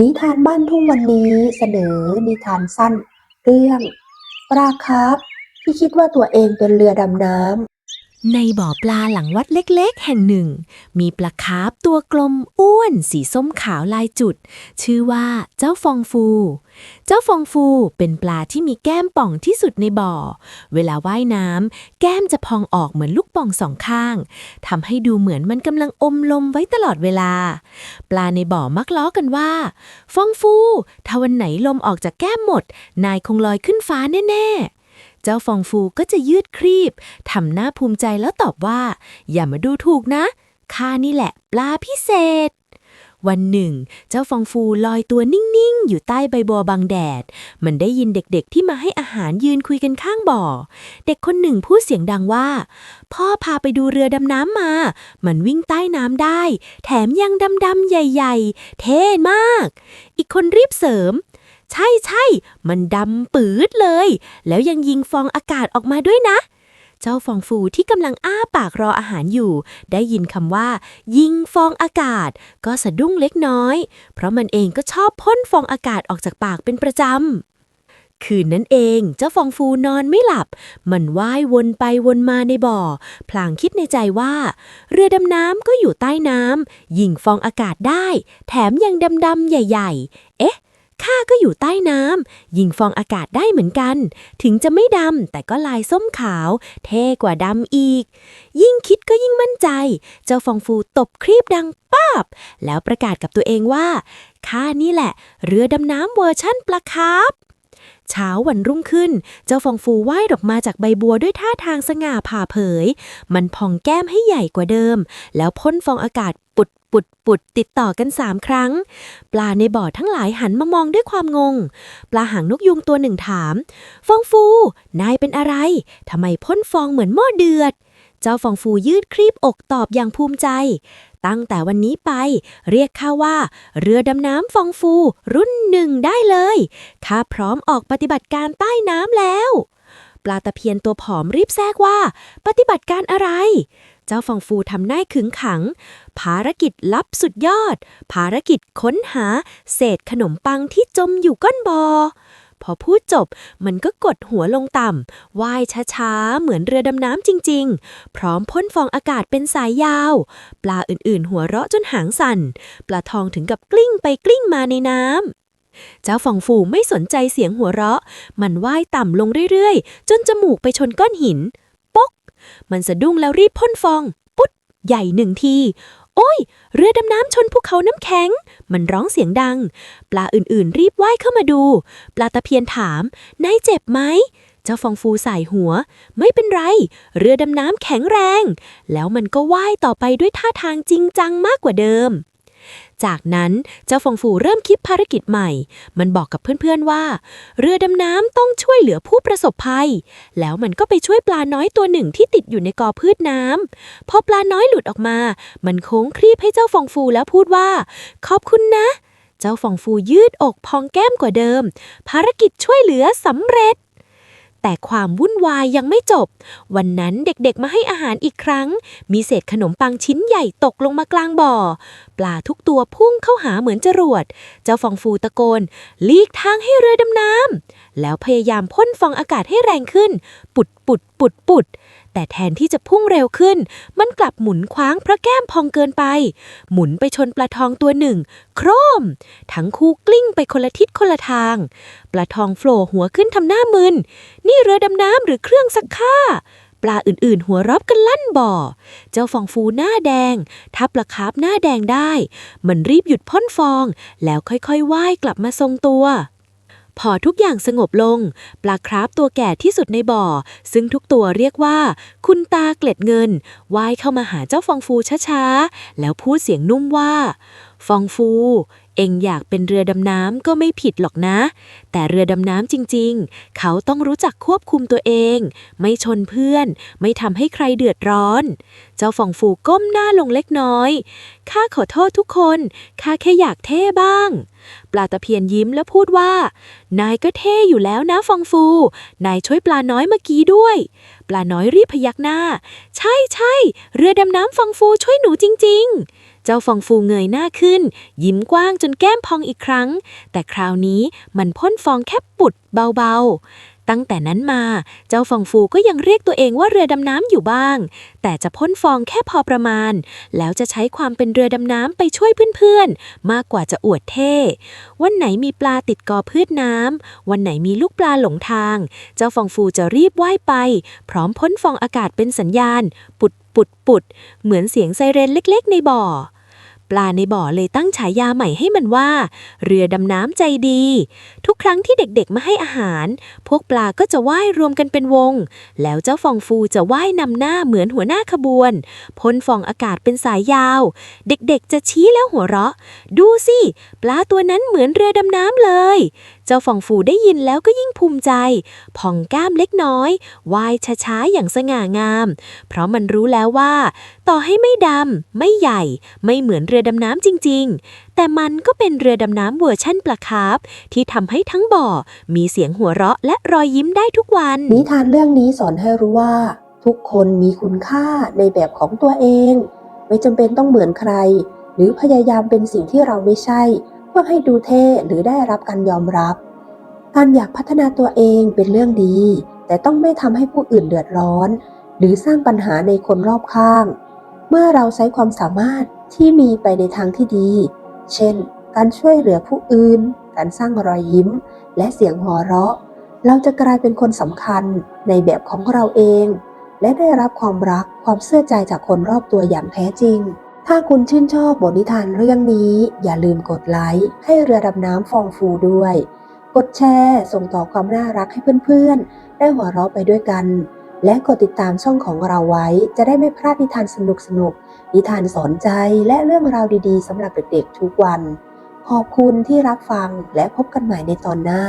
นิทานบ้านทุ่งวันนี้เสนอนิทานสั้น เรื่องปลาคาร์ฟที่คิดว่าตัวเองเป็นเรือดำน้ ในบ่อปลาหลังวัดเล็กๆ แห่งหนึ่ง มีปลาคาร์ฟตัวกลมอ้วน สีส้มขาวลายจุด ชื่อว่าเจ้าฟองฟู เจ้าฟองฟูเป็นปลาที่มีแก้มป่องที่สุดในบ่อ เวลาว่ายน้ำแก้มจะพองออกเหมือนลูกป่องสองข้างทำให้ดูเหมือนมันกำลังอมลมไว้ตลอดเวลา ปลาในบ่อมักล้อกันว่า ฟองฟูถ้าวันไหนลมออกจากแก้มหมด นายคงลอยขึ้นฟ้าแน่ๆ เจ้าฟองฟูก็จะยืดครีบทำหน้าภูมิใจแล้วตอบว่า อย่ามาดูถูกนะข้านี่แหละปลาพิเศษ วันหนึ่ง เจ้าฟองฟูลอยตัวนิ่ง ๆ อยู่ใต้ใบบัวบังแดด มันได้ยินเด็ก ๆ ที่มาให้อาหารยืนคุยกันข้างบ่อ เด็กคนหนึ่งพูดเสียงดังว่า พ่อพาไปดูเรือดำน้ำมา มันวิ่งใต้น้ำได้ แถมยังดำ ๆ ใหญ่ ๆ เท่มาก อีกคนรีบเสริม ใช่ใช่มันดำปืดเลย แล้วยังยิงฟองอากาศออกมาด้วยนะ เจ้าฟองฟูที่กำลังอ้าปากรออาหารอยู่ ได้ยินคำว่า ยิงฟองอากาศ ก็สะดุ้งเล็กน้อย เพราะมันเองก็ชอบพ่นฟองอากาศออกจากปากเป็นประจำคืนนั้นเองเจ้าฟองฟูนอนไม่หลับ มันว่ายวนไปวนมาในบ่อ พลางคิดในใจว่า เรือดำน้ำก็อยู่ใต้น้ำยิงฟองอากาศได้ แถมยังดำๆใหญ่ ๆ เอ๊ะ ข้าก็อยู่ใต้น้ำยิงฟองอากาศได้เหมือนกัน ถึงจะไม่ดำแต่ก็ลายส้มขาว เท่กว่าดำอีก ยิ่งคิดก็ยิ่งมั่นใจ เจ้าฟองฟูตบครีบดังป้าบ แล้วประกาศกับตัวเองว่าข้านี่แหละ เรือดำน้ำเวอร์ชั่นปลาคาร์เช้าวันรุ่งขึ้น เจ้าฟองฟูว่ายออกมาจากใบบัวด้วยท่าทางสง่าผ่าเผย มันพองแก้มให้ใหญ่กว่าเดิม แล้วพ่นฟองอากาศ ปุดปุดติดต่อกันสามครั้ง ปลาในบ่อทั้งหลายหันมามองด้วยความงง ปลาหางนกยุงตัวหนึ่งถาม ฟองฟู นายเป็นอะไรทำไมพ่นฟองเหมือนหม้อเดือด เจ้าฟองฟูยืดครีบอกตอบอย่างภูมิใจ ตั้งแต่วันนี้ไป เรียกข้าว่า เรือดำน้ำฟองฟู รุ่นหนึ่งได้เลยข้าพร้อมออกปฏิบัติการใต้น้ำแล้ว ปลาตะเพียนตัวผอมรีบแทรกว่า ปฏิบัติการอะไร เจ้าฟองฟูทำหน้าขึงขัง ภารกิจลับสุดยอด ภารกิจค้นหา เศษขนมปังที่จมอยู่ก้นบอ่อพอพูดจบมันก็กดหัวลงต่ำว่ายช้าๆ เหมือนเรือดำน้ำจริง ๆ พร้อมพ่นฟองอากาศเป็นสายยาว ปลาอื่นๆ หัวเราะจนหางสั่น ปลาทองถึงกับกลิ้งไปกลิ้งมาในน้ำเจ้าฟองฟูไม่สนใจเสียงหัวเราะ มันว่ายต่ำลงเรื่อยๆ จนจมูกไปชนก้อนหิน มันสะดุ้งแล้วรีบพ่นฟอง ปุ๊ดใหญ่หนึ่งที โอ้ย เรือดำน้ำชนภูเขาน้ำแข็ง มันร้องเสียงดัง ปลาอื่นๆ รีบว่ายเข้ามาดู ปลาตะเพียนถามนายเจ็บไหมเจ้าฟองฟูใส่หัว ไม่เป็นไร เรือดำน้ำแข็งแรง แล้วมันก็ว่ายต่อไปด้วยท่าทางจริงจังมากกว่าเดิม จากนั้นเจ้าฟองฟูเริ่มคิดภารกิจใหม่ มันบอกกับเพื่อนๆว่า เรือดำน้ำต้องช่วยเหลือผู้ประสบภัย แล้วมันก็ไปช่วยปลาน้อยตัวหนึ่งที่ติดอยู่ในกอพืชน้ำพอปลาน้อยหลุดออกมา มันโค้งครีบให้เจ้าฟองฟูแล้วพูดว่า ขอบคุณนะ เจ้าฟองฟูยืดอกพองแก้มกว่าเดิม ภารกิจช่วยเหลือสำเร็จ แต่ความวุ่นวายยังไม่จบ วันนั้นเด็กๆมาให้อาหารอีกครั้ง มีเศษขนมปังชิ้นใหญ่ตกลงมากลางบ่อ ปลาทุกตัวพุ่งเข้าหาเหมือนจรวด เจ้าฟองฟูตะโกน ลีกทางให้เรือดำน้ำแล้วพยายามพ่นฟองอากาศให้แรงขึ้น ปุดปุดปุดปุด แต่แทนที่จะพุ่งเร็วขึ้น มันกลับหมุนคว้างเพราะแก้มพองเกินไป หมุนไปชนปลาทองตัวหนึ่ง โครม ทั้งคู่กลิ้งไปคนละทิศคนละทาง ปลาทองโผล่หัวขึ้นทำหน้ามึน นี่เรือดำน้ำหรือเครื่องซักผ้าปลาอื่นๆ หัวรอบกันลั่นบ่อ เจ้าฟองฟูหน้าแดง ทับปลาคาร์ฟหน้าแดงได้ มันรีบหยุดพ่นฟอง แล้วค่อยๆ ว่ายกลับมาทรงตัว พอทุกอย่างสงบลง ปลาคราฟตัวแก่ที่สุดในบ่อ ซึ่งทุกตัวเรียกว่า คุณตาเกล็ดเงินว่ายเข้ามาหาเจ้าฟองฟูช้าๆ แล้วพูดเสียงนุ่มว่า ฟองฟู เองอยากเป็นเรือดำน้ำก็ไม่ผิดหรอกนะ แต่เรือดำน้ำจริงๆ เขาต้องรู้จักควบคุมตัวเอง ไม่ชนเพื่อน ไม่ทำให้ใครเดือดร้อน เจ้าฟองฟูก้มหน้าลงเล็กน้อยข้าขอโทษทุกคนข้าแค่อยากเท่บ้าง ปลาตะเพียนยิ้มแล้วพูดว่า นายก็เท่อยู่แล้วนะฟองฟู นายช่วยปลาน้อยเมื่อกี้ด้วย ปลาน้อยรีบพยักหน้า ใช่ใช่เรือดำน้ำฟองฟูช่วยหนูจริง ๆ เจ้าฟองฟูเงยหน้าขึ้น ยิ้มกว้างจนแก้มพองอีกครั้ง แต่คราวนี้มันพ่นฟองแค่ปุดเบาๆ ตั้งแต่นั้นมาเจ้าฟองฟูก็ยังเรียกตัวเองว่าเรือดำน้ำอยู่บ้าง แต่จะพ่นฟองแค่พอประมาณ แล้วจะใช้ความเป็นเรือดำน้ำไปช่วยเพื่อนๆ มากกว่าจะอวดเท่ วันไหนมีปลาติดกอพืชน้ำวันไหนมีลูกปลาหลงทาง เจ้าฟองฟูจะรีบว่ายไป พร้อมพ่นฟองอากาศเป็นสัญญาณ ปุด ปุดปุดเหมือนเสียงไซเรนเล็ก ๆ ในบ่อ ปลาในบ่อเลยตั้งฉายาใหม่ให้มันว่า เรือดำน้ำใจดี ทุกครั้งที่เด็กๆมาให้อาหาร พวกปลาก็จะว่ายรวมกันเป็นวง แล้วเจ้าฟองฟูจะว่ายนำหน้าเหมือนหัวหน้าขบวนพ่นฟองอากาศเป็นสายยาว เด็กๆจะชี้แล้วหัวเราะ ดูสิ ปลาตัวนั้นเหมือนเรือดำน้ำเลยเจ้าฟองฟูได้ยินแล้วก็ยิ่งภูมิใจผ่องกล้ามเล็กน้อยว่ายช้าๆอย่างสง่างาม เพราะมันรู้แล้วว่า ต่อให้ไม่ดำ ไม่ใหญ่ ไม่เหมือนเรือดำน้ำจริง ๆ แต่มันก็เป็นเรือดำน้ำเวอร์ชั่นปลาคาร์ฟที่ทำให้ทั้งบ่อ มีเสียงหัวเราะและรอยยิ้มได้ทุกวัน นิทานเรื่องนี้สอนให้รู้ว่า ทุกคนมีคุณค่าในแบบของตัวเอง ไม่จำเป็นต้องเหมือนใคร หรือพยายามเป็นสิ่งที่เราไม่ใช่ เพื่อให้ดูเท่หรือได้รับการยอมรับ การอยากพัฒนาตัวเองเป็นเรื่องดี แต่ต้องไม่ทำให้ผู้อื่นเดือดร้อน หรือสร้างปัญหาในคนรอบข้าง เมื่อเราใช้ความสามารถที่มีไปในทางที่ดี เช่น การช่วยเหลือผู้อื่น การสร้างรอยยิ้ม และเสียงหัวเราะ เราจะกลายเป็นคนสำคัญในแบบของเราเอง และได้รับความรักความเชื่อใจจากคนรอบตัวอย่างแท้จริง ถ้าคุณชื่นชอบบทนิทานเรื่องนี้ อย่าลืมกดไลค์ให้เรือดำน้ำฟองฟูด้วย กดแชร์ ส่งต่อความน่ารักให้เพื่อนๆ ได้หัวเราะไปด้วยกัน และกดติดตามช่องของเราไว้ จะได้ไม่พลาดนิทานสนุกๆนิทานสอนใจและเรื่องราวดีๆสำหรับเด็กๆทุกวัน ขอบคุณที่รับฟังและพบกันใหม่ในตอนหน้า